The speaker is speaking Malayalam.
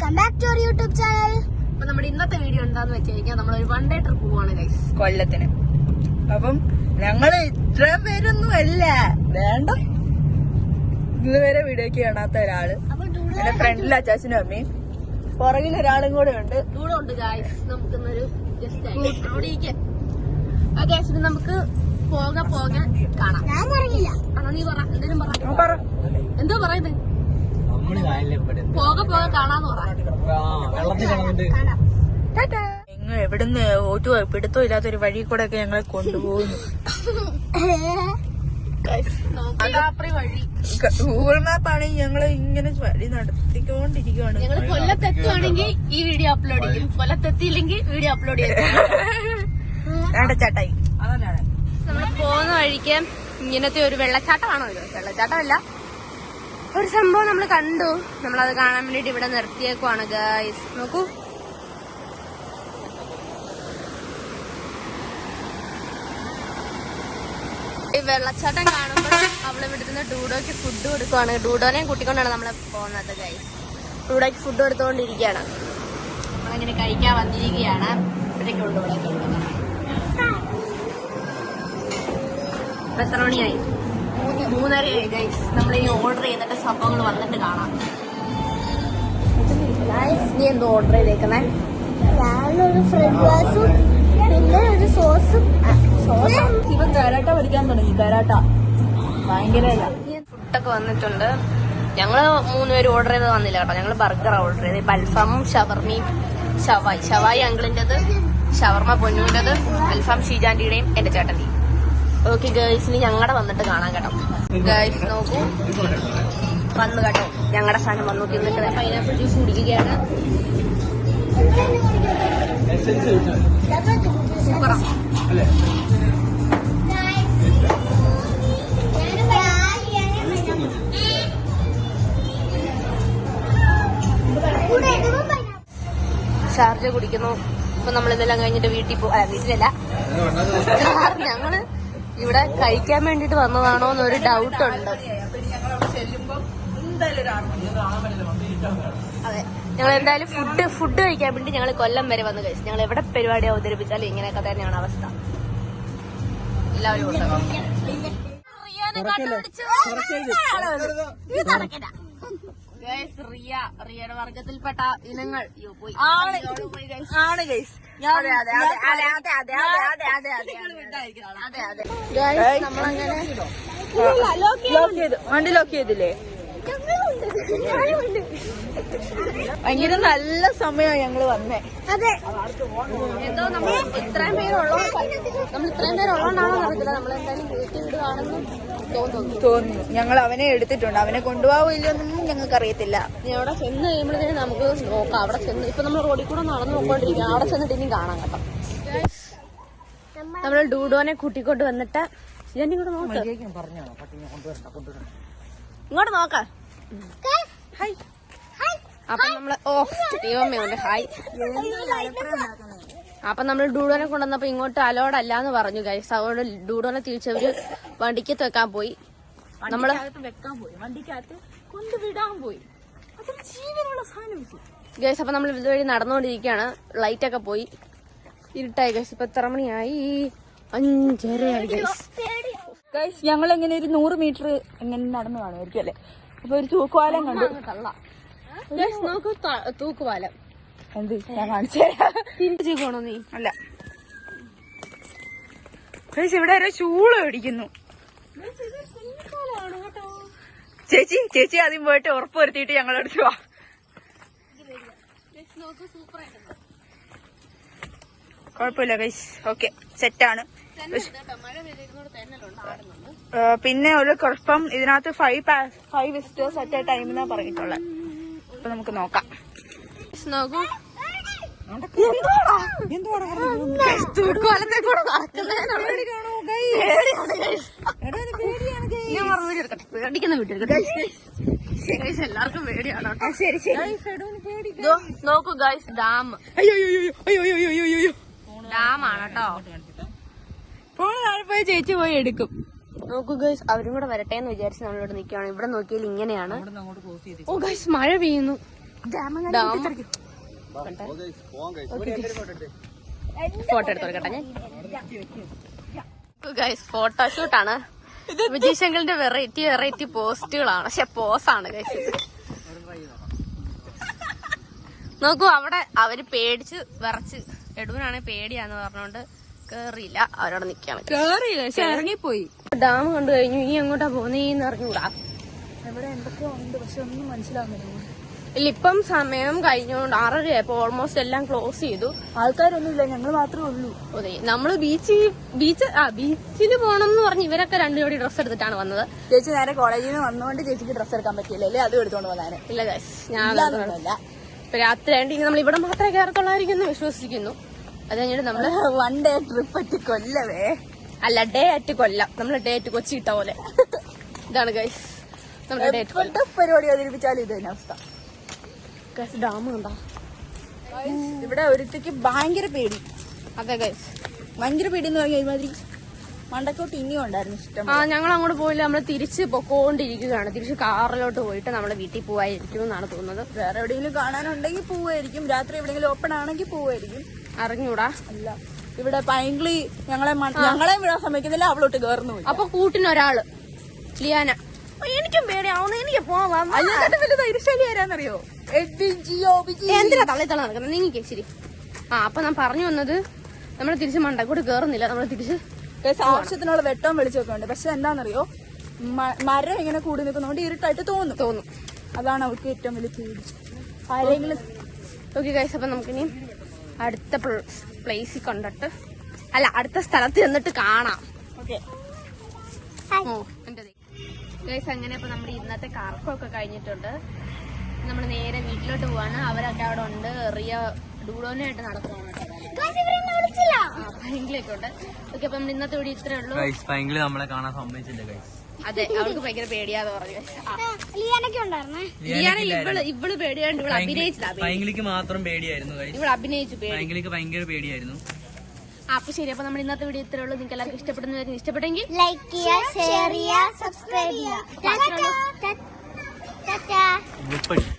Welcome back to our YouTube channel അപ്പൊ നമ്മുടെ ഇന്നത്തെ വീഡിയോ എന്താന്ന് വെച്ച് കഴിഞ്ഞാൽ നമ്മളൊരു വൺ ഡേ ട്രിപ്പ് പോവാണ് ഗൈസ് കൊല്ലത്തിന്. അപ്പം ഞങ്ങൾ ഇത്രയും പേരൊന്നും അല്ല വേണ്ട. ഇതുവരെ വീഡിയോക്ക് കാണാത്ത ഒരാൾ. അപ്പൊ എന്റെ ഫ്രണ്ടിൽ അച്ചാച്ചനും അമ്മയും. പുറകിൽ ഒരാളും കൂടെ ഉണ്ട്. കൂടെ ഉണ്ട് ഗൈസ് നമുക്കിന്നൊരു ജസ്റ്റ് നമുക്ക് പോക പോകാൻ കാണാം. ഞാൻ പറഞ്ഞില്ല. ആണോ നീ പറ. എന്തേലും പറ. ആ, പറ. എന്തോ പറയുന്നത് നമ്മൾ കായലിലെ ഇവിടെ പോക പോക കാണാന്ന് പറ. വെള്ളത്തിൽ കിടന്നിട്ട് നിങ്ങൾ എവിടുന്ന് ഒരു പിടുത്തം ഇല്ലാത്തൊരു വഴി കൂടെ ഒക്കെ ഞങ്ങളെ കൊണ്ടുപോകുന്നു. ഗൂഗിൾ മാപ്പ് ആണെങ്കിൽ ഞങ്ങൾ ഇങ്ങനെ വഴി നടത്തിക്കൊണ്ടിരിക്കുകയാണ് ഞങ്ങൾ കൊല്ലത്തെത്തുവാണെങ്കിൽ ഈ വീഡിയോ അപ്ലോഡ് ചെയ്യും. കൊല്ലത്തെത്തിയില്ലെങ്കിൽ വീഡിയോ അപ്ലോഡ് ചെയ്യും. ചേട്ടായി നമ്മൾ പോകുന്ന വഴിക്ക് ഇങ്ങനത്തെ ഒരു വെള്ളച്ചാട്ടമാണോ വെള്ളച്ചാട്ടമല്ല. ഒരു സംഭവം നമ്മൾ കണ്ടു. നമ്മളത് കാണാൻ വേണ്ടിട്ട് ഇവിടെ നിർത്തിയേക്കുവാണ് ഗൈസ് നോക്കൂ. ഈ വെള്ളച്ചാട്ടം കാണുമ്പോൾ അവൾ ഇവിടുന്ന് ഡൂഡോക്ക് ഫുഡ് കൊടുക്കുവാണ്. ഡൂഡോനെയും കൂട്ടിക്കൊണ്ടാണ് നമ്മൾ പോകുന്നത് ഗൈസ് ഡൂഡോക്ക് ഫുഡ് കൊടുത്തുകൊണ്ടിരിക്കുകയാണ് നമ്മളങ്ങനെ കഴിക്കാൻ വന്നിരിക്കുകയാണ്. ഇവിടേക്ക് ഇപ്പൊ എത്ര മണിയായി? മൂന്നരയായി ഗൈസ് നമ്മൾ ഇനി ഓർഡർ ചെയ്തിട്ട് സംഭവങ്ങൾ വന്നിട്ട് കാണാം. നീ എന്തോ ഓർഡർ ചെയ്തേക്കണേ ഞാനൊരു ഫ്രണ്ട് ഗ്ലാസും പിന്നെ ഒരു സോസും സോസും ഇവൻ കരാട്ട പഠിക്കാൻ തുടങ്ങി കരാട്ട. ഭയങ്കര ഫുഡൊക്കെ വന്നിട്ടുണ്ട്. ഞങ്ങൾ മൂന്നുപേരും ഓർഡർ ചെയ്ത് വന്നില്ല കേട്ടോ. ഞങ്ങൾ ബർഗറാണ് ഓർഡർ ചെയ്തത്. ഇപ്പൊ അൽഫാമും ഷവർമയും ഷവായി ഷവായി അങ്കിളിന്റേത് ഷവർമ പൊന്നുവിന്റേത് അൽഫാം ഷീജാന്റിയുടെയും എന്റെ ചേട്ടന്റെയും. ഓക്കെ ഗേൾസ് ഇനി ഞങ്ങളുടെ വന്നിട്ട് കാണാൻ കേട്ടോ. ഗേൾസ് നോക്കൂ. വന്നു കേട്ടോ. ഞങ്ങളുടെ സാധനം വന്നു. തിന്നിട്ട് പൈനാപ്പിൾ ജ്യൂസ് കുടിക്കുകയാണ്. ചാർജ് ഷാർജ കുടിക്കുന്നു. ഇപ്പൊ നമ്മൾ ഇതെല്ലാം കഴിഞ്ഞിട്ട് വീട്ടിൽ പോ വീട്ടിലല്ല. ഞങ്ങൾ ഇവിടെ കഴിക്കാൻ വേണ്ടിട്ട് വന്നതാണോ എന്നൊരു ഡൗട്ട് ഉണ്ട് അതെ ഞങ്ങൾ എന്തായാലും ഫുഡ് ഫുഡ് കഴിക്കാൻ വേണ്ടി ഞങ്ങൾ കൊല്ലം വരെ വന്ന് കഴിച്ചു ഞങ്ങൾ എവിടെ പരിപാടി അവതരിപ്പിച്ചാലും ഇങ്ങനെയൊക്കെ തന്നെയാണ് അവസ്ഥ എല്ലാവരും റിയ റിയയുടെ വർഗത്തിൽപ്പെട്ട ഇനങ്ങൾ. ആണ്. ആണ് ഗൈസ് നമ്മളങ്ങനെ വണ്ടി ലോക്ക് ചെയ്തില്ലേ? ഭയങ്കര നല്ല സമയമാണ് ഞങ്ങൾ വന്നേ. അതെ. എന്തോ നമ്മൾ ഇത്രയും പേരുള്ളോ നമ്മൾ ഇത്രയും പേരുള്ളതുകൊണ്ടാണോ നടക്കില്ല നമ്മൾ എന്തായാലും വീട്ടിൽ വിടുവാണെന്ന് തോന്നുന്നു. ഞങ്ങൾ അവനെ എടുത്തിട്ടുണ്ട്. അവനെ കൊണ്ടുപോകാവോ ഇല്ലയൊന്നും ഞങ്ങൾക്ക് അറിയത്തില്ല. ഇനി അവിടെ ചെന്ന് കഴിയുമ്പോഴത്തേനും നമുക്ക് നോക്കാം. അവിടെ ചെന്ന് ഇപ്പൊ നമ്മൾ റോഡിൽ കൂടെ നടന്നു നോക്കൊണ്ടിരിക്കുക അവിടെ ചെന്നിട്ട് ഇനി കാണാം കേട്ടോ. നമ്മൾ ഡൂഡോനെ കൂട്ടിക്കൊണ്ട് വന്നിട്ട് ഇതെന്നെ കൂടെ നോക്കാം ഇങ്ങോട്ട് നോക്ക. ഹായ് അപ്പൊ നമ്മൾ ഓ ദൈവമേ ഉണ്ട്. ഹായ് അപ്പൊ നമ്മൾ ഡൂഡോനെ കൊണ്ടുവന്നപ്പോ ഇങ്ങോട്ട് അലോഡ് അല്ല എന്ന് പറഞ്ഞു ഗൈസ് അതുകൊണ്ട് ഡൂഡോനെ തിരിച്ചവര് വണ്ടിക്കത്ത് വെക്കാൻ പോയി. നമ്മൾ വെക്കാൻ പോയി. വണ്ടിക്കകത്ത് കൊണ്ടുവിടാൻ പോയി. ജീവനുള്ള സാധനം ഗൈസ് അപ്പൊ നമ്മൾ ഇതുവഴി നടന്നുകൊണ്ടിരിക്കുകയാണ്. ലൈറ്റ് ഒക്കെ പോയി. ഇരുട്ടായി ഗൈസ് ഇപ്പൊ എത്ര മണിയായി? അഞ്ചരയായി ഗൈസ് ഗൈസ് ഞങ്ങൾ എങ്ങനെ ഒരു നൂറ് മീറ്റർ എങ്ങനെ നടന്നു കാണുമായിരിക്കും അല്ലേ? അപ്പൊ ഒരു തൂക്കുവാലം കണ്ടു. നോക്കൂ ത- എന്ത്? ഞാൻ കാണിച്ചു പോണോ നീ? അല്ല. ഇവിടെ ഒരു ചൂൾ പിടിക്കുന്നു. ചേച്ചി ചേച്ചി ആദ്യം പോയിട്ട് ഉറപ്പ് വരുത്തിയിട്ട് ഞങ്ങളോട് വാ. കുഴപ്പമില്ല ഗൈസ് ഓക്കെ സെറ്റാണ് പിന്നെ ഒരു കുഴപ്പം ഇതിനകത്ത് five five visitors at a time എന്നാ പറഞ്ഞിട്ടുള്ളത്. അപ്പൊ നമുക്ക് നോക്കാം. നോക്കൂ എല്ലാവർക്കും നോക്കൂ ഗൈസ് ഡാം. അയ്യോ ഡാം ആണ് കേട്ടോ. ഫോൺ പോയി ചേച്ചി പോയി എടുക്കും. നോക്കൂ ഗൈസ് അവരും കൂടെ വരട്ടെ എന്ന് വിചാരിച്ച് നമ്മളിവിടെ നിൽക്കുകയാണ്. ഇവിടെ നോക്കിയാൽ ഇങ്ങനെയാണ്. ഓ ഗൈസ് മഴ പെയ്യുന്നു. ഫോട്ടോ എടുത്തോട്ടെ ഞാൻ ഗൈസ് ഫോട്ടോഷൂട്ടാണ് വിജയ് വെറൈറ്റി വെറൈറ്റി പോസ്റ്റുകളാണ് പക്ഷെ പോസാണ് ഗൈസ് നോക്കൂ അവിടെ അവർ പേടിച്ച് വിറച്ച് എടുവിനാണെങ്കിൽ പേടിയാന്ന് പറഞ്ഞോണ്ട് കേറിയില്ല. അവരവിടെ നിക്കാണ്. ഇറങ്ങിപ്പോയി. ഡാം കണ്ടു കഴിഞ്ഞു. ഇനി എങ്ങോട്ടാ പോകുന്നേന്ന് അറിഞ്ഞൂടാ. ഇവിടെ എന്തൊക്കെയോ ഉണ്ട് പക്ഷെ ഒന്നും മനസ്സിലാവുന്നില്ല. ഇല്ല ഇപ്പം സമയം കഴിഞ്ഞോണ്ട് ആറരയായപ്പോ ഓൾമോസ്റ്റ് എല്ലാം ക്ലോസ് ചെയ്തു. ആൾക്കാരൊന്നുമില്ല ഞങ്ങൾ മാത്രമേ ഉള്ളൂ. അതെ നമ്മൾ ബീച്ചിൽ ബീച്ച് ആ ബീച്ചിൽ പോകണം എന്ന് പറഞ്ഞ് ഇവരൊക്കെ രണ്ടു ജോടി ഡ്രസ്സ് എടുത്തിട്ടാണ് വന്നത്. ചേച്ചി നേരെ കോളേജിൽ നിന്ന് വന്നുകൊണ്ട് ചേച്ചിക്ക് ഡ്രസ്സ് എടുക്കാൻ പറ്റിയില്ലേ അതും എടുത്തോണ്ട് വന്നാനെ ഇല്ല ഞാൻ രാത്രി ആയിട്ട് ഇനി നമ്മൾ ഇവിടെ മാത്രമേ കയറത്തുള്ളായിരിക്കും വിശ്വസിക്കുന്നു. അത് കഴിഞ്ഞിട്ട് നമ്മൾ വൺ ഡേ ട്രിപ്പ് അറ്റ് കൊല്ലവേ. അല്ല ഡേ അറ്റ് കൊല്ലം. നമ്മൾ ഡേ അറ്റ് കൊച്ചി ഇട്ട പോലെ. ഇതാണ് ഗൈസ് നമ്മുടെ ഡേ അറ്റ് പരിപാടി അവതരിപ്പിച്ചാലും ഇത് തന്നെ അവസ്ഥ. ഗൈസ് ഡാം കണ്ടോ? ഇവിടെ ഒരുത്തേക്ക് ഭയങ്കര പേടി. അതെ ഗൈസ് ഭയങ്കര പേടി എന്ന് പറഞ്ഞാൽ ഒരുമാതിരി മണ്ടക്കോട്ട് ഇനിയും ഉണ്ടായിരുന്നു ഇഷ്ടം ആ ഞങ്ങൾ അങ്ങോട്ട് പോയില്ല. നമ്മൾ തിരിച്ച് പൊക്കോണ്ടിരിക്കുകയാണ്. തിരിച്ച് കാറിലോട്ട് പോയിട്ട് നമ്മുടെ വീട്ടിൽ പോവായിരിക്കും എന്നാണ് തോന്നുന്നത്. വേറെ എവിടെയെങ്കിലും കാണാനുണ്ടെങ്കിൽ പോവായിരിക്കും. രാത്രി എവിടെയെങ്കിലും ഓപ്പൺ ആണെങ്കിൽ പോവായിരിക്കും. അറിഞ്ഞൂടാ? അല്ല. ഇവിടെ പൈങ്കിളി ഞങ്ങളെ ഞങ്ങളെ വിടാൻ സമ്മതിക്കുന്നില്ല അവളോട്ട് കയറുന്നു അപ്പൊ കൂട്ടിനൊരാൾ ലിയാന. "ഓ, എനിക്കും പേടിയാവുന്നു എനിക്ക് പോവാം. അതിനെക്കാട്ടും വലിയ ധൈര്യശാലി ആരാന്നറിയോ? എന്തിനാ തള്ളി തള്ള നടക്കുന്നത്? നീങ്ങിക്കേ ശരി. ആ അപ്പൊ ഞാൻ പറഞ്ഞു വന്നത് നമ്മൾ തിരിച്ച് മണ്ടക്കൂടി കേറുന്നില്ല നമ്മൾ തിരിച്ച് ആവശ്യത്തിനുള്ള വെട്ടവും വെളിച്ചൊക്കെ ഉണ്ട്. പക്ഷെ എന്താണെന്നറിയോ മരം ഇങ്ങനെ കൂടി നിൽക്കുന്നതുകൊണ്ട് ഇരുട്ടായിട്ട് തോന്നും. തോന്നും. അതാണ് അവർക്ക് ഏറ്റവും വലിയ പേടി. ആരെങ്കിലും ഓക്കെ ഗൈസ് അപ്പൊ നമുക്കിനി അടുത്ത പ്ലേസിൽ കണ്ടിട്ട്. അല്ല അടുത്ത സ്ഥലത്ത് ചെന്നിട്ട് കാണാം. ഓക്കെ. ഗൈസ് അങ്ങനെ അപ്പൊ നമ്മുടെ ഇന്നത്തെ കറക്കമൊക്കെ കഴിഞ്ഞിട്ടുണ്ട്. നമ്മൾ നേരെ വീട്ടിലോട്ട് പോവാണ്. അവരൊക്കെ അവിടെ ഉണ്ട്. റിയ ഡൂഡോനായിട്ട് നടക്കുവാണ്. ഭയങ്കരൊക്കെ ഉണ്ട് ഓക്കെ അപ്പൊ ഇന്നത്തെ വീഡിയോ ഇത്രേ ഉള്ളൂ. നമ്മളെ കാണാൻ സമ്മതിച്ചില്ല ഗൈസ് അതെ അവൾക്ക് ഭയങ്കര പേടിയാന്ന് പറഞ്ഞു. ആ, ലിയാനൊക്കെ ഉണ്ടായിരുന്നേ? ലിയാന ഇവൾ ഇവൾ പേടിയാണ്ട് ഇവൾ അഭിനയിച്ചതാ പേടി. ഭയങ്കരക്ക് മാത്രം പേടിയായിരുന്നു ഗൈസ് ഇവൾ അഭിനയിച്ചു ഭയങ്കര പേടിയായിരുന്നു. അപ്പൊ ശരി അപ്പൊ നമ്മൾ ഇന്നത്തെ വീഡിയോ ഇത്രേ ഉള്ളൂ. നിങ്ങൾക്ക് എല്ലാവർക്കും ഇഷ്ടപ്പെടുന്ന ഇഷ്ടപ്പെട്ടെങ്കിൽ ലൈക്ക് ചെയ്യുക ഷെയർ ചെയ്യുക സബ്സ്ക്രൈബ് ചെയ്യുക.